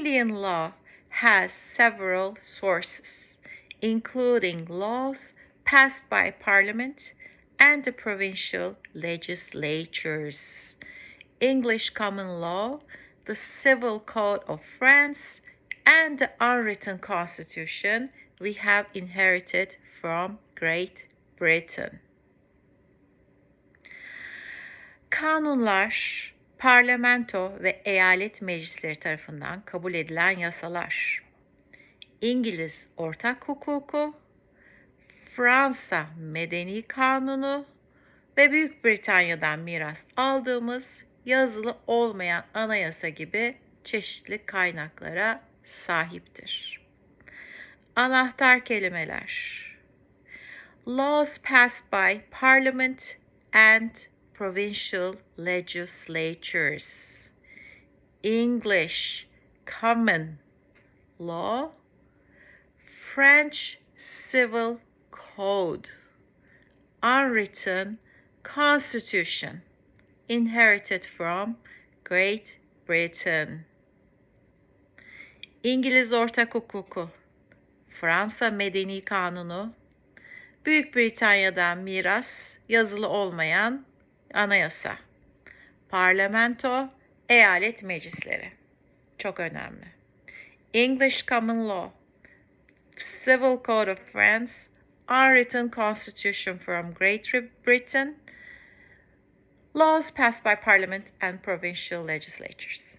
Canadian law has several sources, including laws passed by Parliament and the provincial legislatures. English common law, the Civil Code of France, and the unwritten constitution we have inherited from Great Britain. Kanunlar, parlamento ve eyalet meclisleri tarafından kabul edilen yasalar. İngiliz ortak hukuku, Fransa medeni kanunu ve Büyük Britanya'dan miras aldığımız yazılı olmayan anayasa gibi çeşitli kaynaklara sahiptir. Anahtar kelimeler. Laws passed by Parliament and provincial legislatures. English common law. French civil code. Unwritten constitution inherited from Great Britain. İngiliz ortak hukuku, Fransa medeni kanunu, Büyük Britanya'dan miras, yazılı olmayan anayasa, parlamento, eyalet meclisleri. Çok önemli. English Common Law, Civil Code of France, Unwritten Constitution from Great Britain, laws passed by Parliament and provincial legislatures.